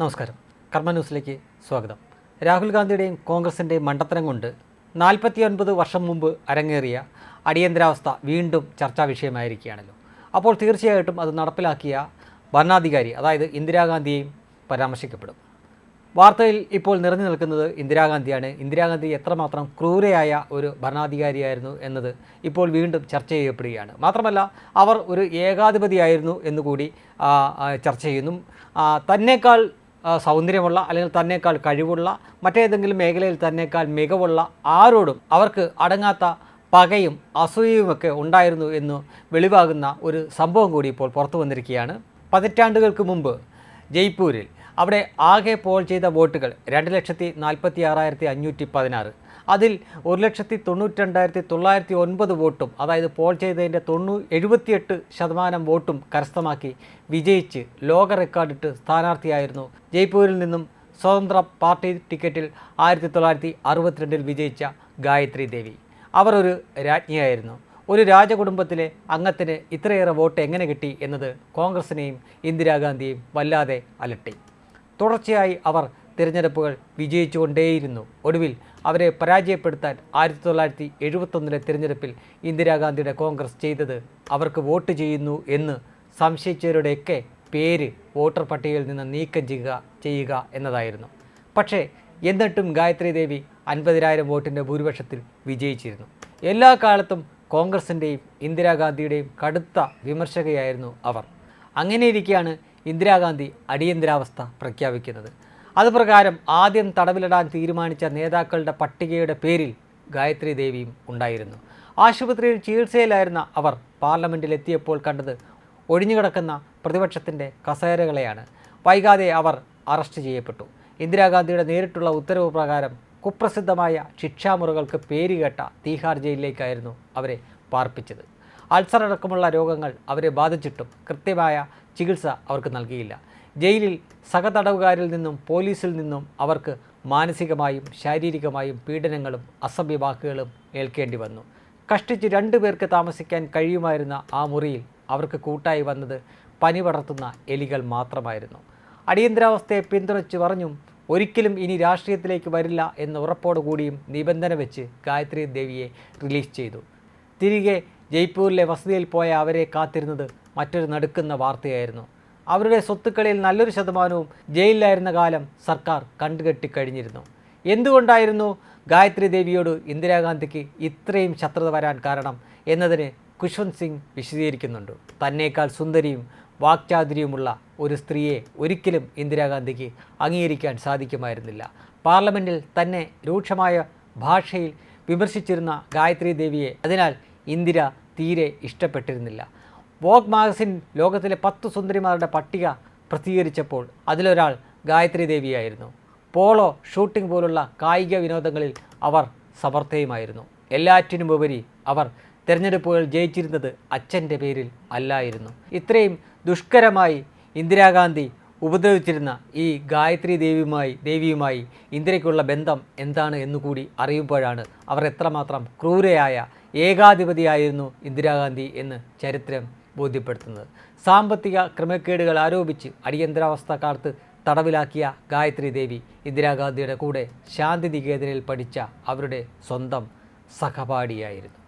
നമസ്കാരം. കർമ്മ ന്യൂസിലേക്ക് സ്വാഗതം. രാഹുൽ ഗാന്ധിയുടെയും കോൺഗ്രസിന്റെയും മണ്ടത്തരം കൊണ്ട് നാൽപ്പത്തിയൊൻപത് വർഷം മുമ്പ് അരങ്ങേറിയ അടിയന്തരാവസ്ഥ വീണ്ടും ചർച്ചാ വിഷയമായിരിക്കുകയാണല്ലോ. അപ്പോൾ തീർച്ചയായിട്ടും അത് നടപ്പിലാക്കിയ ഭരണാധികാരി അതായത് ഇന്ദിരാഗാന്ധിയെയും പരാമർശിക്കപ്പെടും. വാർത്തയിൽ ഇപ്പോൾ നിറഞ്ഞു നിൽക്കുന്നത് ഇന്ദിരാഗാന്ധിയാണ് ഇന്ദിരാഗാന്ധി എത്രമാത്രം ക്രൂരയായ ഒരു ഭരണാധികാരിയായിരുന്നു എന്നത് ഇപ്പോൾ വീണ്ടും ചർച്ച ചെയ്യപ്പെടുകയാണ്. മാത്രമല്ല അവർ ഒരു ഏകാധിപതിയായിരുന്നു എന്നുകൂടി ചർച്ച ചെയ്യുന്നു. തന്നേക്കാൾ സൗന്ദര്യമുള്ള അല്ലെങ്കിൽ തന്നേക്കാൾ കഴിവുള്ള മറ്റേതെങ്കിലും മേഖലയിൽ തന്നേക്കാൾ മികവുള്ള ആരോടും അവർക്ക് അടങ്ങാത്ത പകയും അസൂയയുമൊക്കെ ഉണ്ടായിരുന്നു എന്ന് വെളിവാകുന്ന ഒരു സംഭവം കൂടി ഇപ്പോൾ പുറത്തു വന്നിരിക്കുകയാണ്. പതിറ്റാണ്ടുകൾക്ക് മുമ്പ് ജയ്പൂരിൽ അവിടെ ആകെ പോൾ ചെയ്ത വോട്ടുകൾ രണ്ട് ലക്ഷത്തി നാൽപ്പത്തി ആറായിരത്തി അഞ്ഞൂറ്റി പതിനാറ് അതിൽ ഒരു ലക്ഷത്തി തൊണ്ണൂറ്റി രണ്ടായിരത്തി തൊള്ളായിരത്തി ഒൻപത് വോട്ടും അതായത് പോൾ ചെയ്തതിന്റെ തൊണ്ണൂ എഴുപത്തിയെട്ട് ശതമാനം വോട്ടും കരസ്ഥമാക്കി വിജയിച്ച് ലോക റെക്കോർഡിട്ട് സ്ഥാനാർത്ഥിയായിരുന്നു. ജയ്പൂരിൽ നിന്നും സ്വതന്ത്ര പാർട്ടി ടിക്കറ്റിൽ ആയിരത്തി തൊള്ളായിരത്തി അറുപത്തിരണ്ടിൽ വിജയിച്ച ഗായത്രി ദേവി. അവർ ഒരു രാജ്ഞിയായിരുന്നു. ഒരു രാജകുടുംബത്തിലെ അംഗത്തിന് ഇത്രയേറെ വോട്ട് എങ്ങനെ കിട്ടി എന്നത് കോൺഗ്രസിനെയും ഇന്ദിരാഗാന്ധിയെയും വല്ലാതെ അലട്ടി. തുടർച്ചയായി അവർ തിരഞ്ഞെടുപ്പുകൾ വിജയിച്ചുകൊണ്ടേയിരുന്നു. ഒടുവിൽ അവരെ പരാജയപ്പെടുത്താൻ ആയിരത്തി തൊള്ളായിരത്തി എഴുപത്തൊന്നിലെ തിരഞ്ഞെടുപ്പിൽ ഇന്ദിരാഗാന്ധിയുടെ കോൺഗ്രസ് ചെയ്തത് അവർക്ക് വോട്ട് ചെയ്യുന്നു എന്ന് സംശയിച്ചവരുടെയൊക്കെ പേര് വോട്ടർ പട്ടികയിൽ നിന്ന് നീക്കം ചെയ്യുക ചെയ്യുക എന്നതായിരുന്നു. പക്ഷേ എന്നിട്ടും ഗായത്രി ദേവി അൻപതിനായിരം വോട്ടിന്റെ ഭൂരിപക്ഷത്തിൽ വിജയിച്ചിരുന്നു. എല്ലാ കാലത്തും കോൺഗ്രസിന്റെയും ഇന്ദിരാഗാന്ധിയുടെയും കടുത്ത വിമർശകയായിരുന്നു അവർ. അങ്ങനെയിരിക്കെയാണ് ഇന്ദിരാഗാന്ധി അടിയന്തരാവസ്ഥ പ്രഖ്യാപിക്കുന്നത്. അതുപ്രകാരം ആദ്യം തടവിലിടാൻ തീരുമാനിച്ച നേതാക്കളുടെ പട്ടികയുടെ പേരിൽ ഗായത്രി ദേവിയും ഉണ്ടായിരുന്നു. ആശുപത്രിയിൽ ചികിത്സയിലായിരുന്ന അവർ പാർലമെന്റിലെത്തിയപ്പോൾ കണ്ടത് ഒഴിഞ്ഞുകിടക്കുന്ന പ്രതിപക്ഷത്തിന്റെ കസേരകളെയാണ്. വൈകാതെ അവർ അറസ്റ്റ് ചെയ്യപ്പെട്ടു. ഇന്ദിരാഗാന്ധിയുടെ നേരിട്ടുള്ള ഉത്തരവ് പ്രകാരം കുപ്രസിദ്ധമായ ശിക്ഷാമുറകൾക്ക് പേരുകേട്ട തീഹാർ ജയിലിലേക്കായിരുന്നു അവരെ പാർപ്പിച്ചത്. അൾസർ അടക്കമുള്ള രോഗങ്ങൾ അവരെ ബാധിച്ചിട്ടും കൃത്യമായ ചികിത്സ അവർക്ക് നൽകിയില്ല. ജയിലിൽ സഹതടവുകാരിൽ നിന്നും പോലീസിൽ നിന്നും അവർക്ക് മാനസികമായും ശാരീരികമായും പീഡനങ്ങളും അസഭ്യ വാക്കുകളും ഏൽക്കേണ്ടി വന്നു. കഷ്ടിച്ച് രണ്ടു പേർക്ക് താമസിക്കാൻ കഴിയുമായിരുന്ന ആ മുറിയിൽ അവർക്ക് കൂട്ടായി വന്നത് പനി പടർത്തുന്ന എലികൾ മാത്രമായിരുന്നു. അടിയന്തരാവസ്ഥയെ പിന്തുണച്ച് പറഞ്ഞും ഒരിക്കലും ഇനി രാഷ്ട്രീയത്തിലേക്ക് വരില്ല എന്ന ഉറപ്പോടുകൂടിയും നിബന്ധന വെച്ച് ഗായത്രി ദേവിയെ റിലീസ് ചെയ്തു. തിരികെ ജയ്പൂരിലെ വസതിയിൽ പോയ അവരെ കാത്തിരുന്നത് മറ്റൊരു നടുക്കുന്ന വാർത്തയായിരുന്നു. അവരുടെ സ്വത്തുക്കളിൽ നല്ലൊരു ശതമാനവും ജയിലിലായിരുന്ന കാലം സർക്കാർ കണ്ടുകെട്ടി കഴിഞ്ഞിരുന്നു. എന്തുകൊണ്ടായിരുന്നു ഗായത്രി ദേവിയോട് ഇന്ദിരാഗാന്ധിക്ക് ഇത്രയും ശത്രുത വരാൻ കാരണം എന്നതിന് കുഷ്വന്ത് സിംഗ് വിശദീകരിക്കുന്നുണ്ട്. തന്നേക്കാൾ സുന്ദരിയും വാക്ചാതുര്യവുമുള്ള ഒരു സ്ത്രീയെ ഒരിക്കലും ഇന്ദിരാഗാന്ധിക്ക് അംഗീകരിക്കാൻ സാധിക്കുമായിരുന്നില്ല. പാർലമെന്റിൽ തന്നെ രൂക്ഷമായ ഭാഷയിൽ വിമർശിച്ചിരുന്ന ഗായത്രി ദേവിയെ അതിനാൽ ഇന്ദിര തീരെ ഇഷ്ടപ്പെട്ടിരുന്നില്ല. വോഗ് മാഗസിൻ ലോകത്തിലെ പത്ത് സുന്ദരിമാരുടെ പട്ടിക പ്രസിദ്ധീകരിച്ചപ്പോൾ അതിലൊരാൾ ഗായത്രി ദേവിയായിരുന്നു. പോളോ ഷൂട്ടിംഗ് പോലുള്ള കായിക വിനോദങ്ങളിൽ അവർ സമർത്ഥയുമായിരുന്നു. എല്ലാറ്റിനുമുപരി അവർ തിരഞ്ഞെടുപ്പുകൾ ജയിച്ചിരുന്നത് അച്ഛന്റെ പേരിൽ അല്ലായിരുന്നു. ഇത്രയും ദുഷ്കരമായി ഇന്ദിരാഗാന്ധി ഉപദ്രവിച്ചിരുന്ന ഈ ഗായത്രി ദേവിയുമായി ദേവിയുമായി ഇന്ദിരയ്ക്കുള്ള ബന്ധം എന്താണ് എന്നുകൂടി അറിയുമ്പോഴാണ് അവർ എത്രമാത്രം ക്രൂരയായ ഏകാധിപതിയായിരുന്നു ഇന്ദിരാഗാന്ധി എന്ന് ചരിത്രം ബോധ്യപ്പെടുത്തുന്നത്. സാമ്പത്തിക ക്രമക്കേടുകൾ ആരോപിച്ച് അടിയന്തരാവസ്ഥ കാലത്ത് തടവിലാക്കിയ ഗായത്രി ദേവി ഇന്ദിരാഗാന്ധിയുടെ കൂടെ ശാന്തി നികേതനിൽ പഠിച്ച അവരുടെ സ്വന്തം സഹപാഠിയായിരുന്നു.